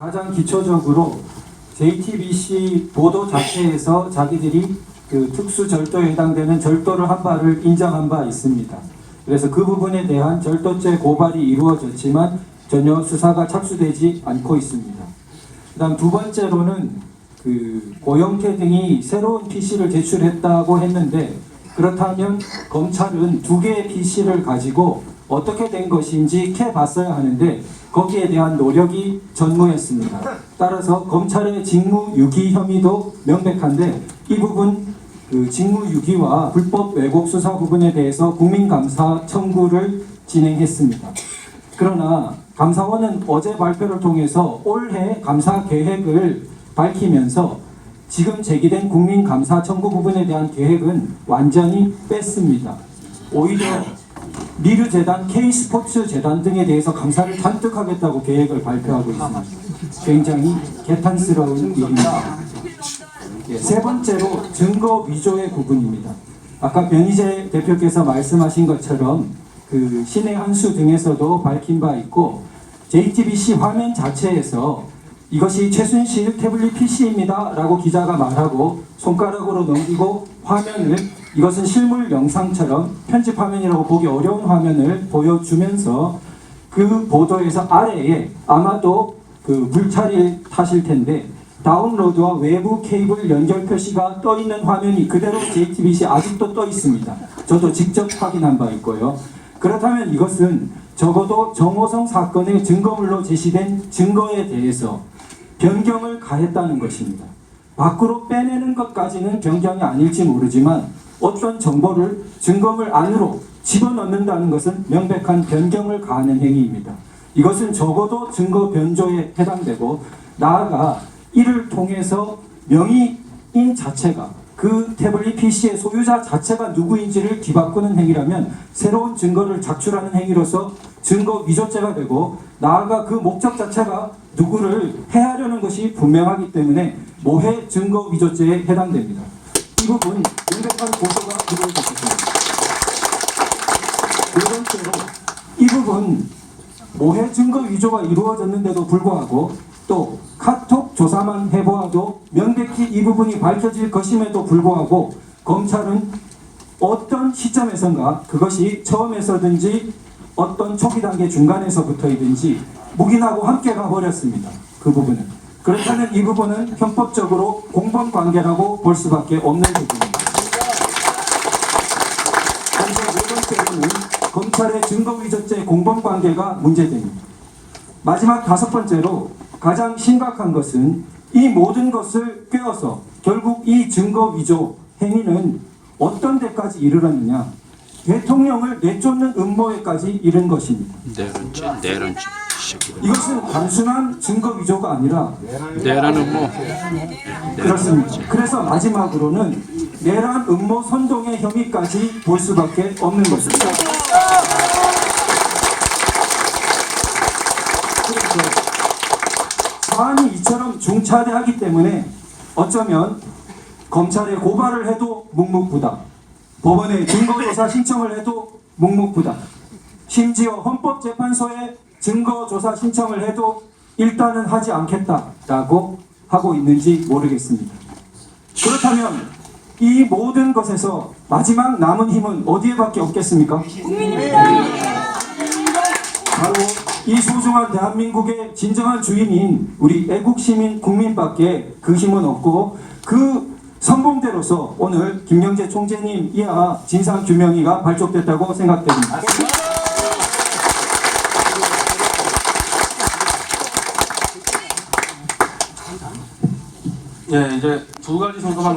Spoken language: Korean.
가장 기초적으로 JTBC 보도 자체에서 자기들이 그 특수 절도에 해당되는 절도를 한 바를 인정한 바 있습니다. 그래서 그 부분에 대한 절도죄 고발이 이루어졌지만 전혀 수사가 착수되지 않고 있습니다. 그다음 두 번째로는 그 고영태 등이 새로운 PC를 제출했다고 했는데 그렇다면 검찰은 두 개의 PC를 가지고 어떻게 된 것인지 캐봤어야 하는데 거기에 대한 노력이 전무했습니다. 따라서 검찰의 직무유기 혐의도 명백한데 이 부분 그 직무유기와 불법 왜곡 수사 부분에 대해서 국민감사 청구를 진행했습니다. 그러나 감사원은 어제 발표를 통해서 올해 감사 계획을 밝히면서 지금 제기된 국민감사 청구 부분에 대한 계획은 완전히 뺐습니다. 오히려 미르 재단, K스포츠 재단 등에 대해서 감사를 잔뜩 하겠다고 계획을 발표하고 있습니다. 굉장히 개탄스러운 일입니다. 예, 세 번째로 증거 위조의 부분입니다. 아까 변희재 대표께서 말씀하신 것처럼 그 신의 한수 등에서도 밝힌 바 있고 JTBC 화면 자체에서 이것이 최순실 태블릿 PC입니다 라고 기자가 말하고 손가락으로 넘기고 화면을 이것은 실물 영상처럼 편집 화면이라고 보기 어려운 화면을 보여주면서 그 보도에서 아래에 아마도 그 물차를 타실 텐데 다운로드와 외부 케이블 연결 표시가 떠 있는 화면이 그대로 JTBC 아직도 떠 있습니다. 저도 직접 확인한 바 있고요. 그렇다면 이것은 적어도 정호성 사건의 증거물로 제시된 증거에 대해서 변경을 가했다는 것입니다. 밖으로 빼내는 것까지는 변경이 아닐지 모르지만 어떤 정보를 증거물 안으로 집어넣는다는 것은 명백한 변경을 가하는 행위입니다. 이것은 적어도 증거 변조에 해당되고 나아가 이를 통해서 명의인 자체가 그 태블릿 PC의 소유자 자체가 누구인지를 뒤바꾸는 행위라면 새로운 증거를 작출하는 행위로서 증거 위조죄가 되고 나아가 그 목적 자체가 누구를 해하려는 것이 분명하기 때문에 모해 증거 위조죄에 해당됩니다. 이 부분 명백한 고소가 이루어졌습니다. 두 번째로 이 부분 모해 증거 위조가 이루어졌는데도 불구하고 또 카톡 조사만 해보아도 명백히 이 부분이 밝혀질 것임에도 불구하고 검찰은 어떤 시점에선가 그것이 처음에서든지 어떤 초기 단계 중간에서부터이든지 묵인하고 함께 가버렸습니다. 그 부분은. 그렇다면 이 부분은 형법적으로 공범 관계라고 볼 수밖에 없는 부분입니다. 현재 네 번째로는 검찰의 증거 위조죄 공범 관계가 문제됩니다. 마지막 다섯 번째로 가장 심각한 것은 이 모든 것을 꿰어서 결국 이 증거 위조 행위는 어떤 데까지 이르렀느냐 대통령을 내쫓는 음모에까지 이른 것입니다. 내란죄. 새끼들. 이것은 단순한 증거 위조가 아니라 내란은 뭐 그렇습니다. 그래서 마지막으로는 내란 음모 선동의 혐의까지 볼 수밖에 없는 것입니다. 그래서 사안이 이처럼 중차대하기 때문에 어쩌면 검찰에 고발을 해도 묵묵부답, 법원에 증거조사 신청을 해도 묵묵부답, 심지어 헌법재판소에 증거조사 신청을 해도 일단은 하지 않겠다라고 하고 있는지 모르겠습니다. 그렇다면 이 모든 것에서 마지막 남은 힘은 어디에밖에 없겠습니까? 바로 이 소중한 대한민국의 진정한 주인인 우리 애국 시민 국민밖에 그 힘은 없고 그 선봉대로서 오늘 김영재 총재님 이하 진상 규명위가 발족됐다고 생각됩니다. 예, 이제 두 가지 정도만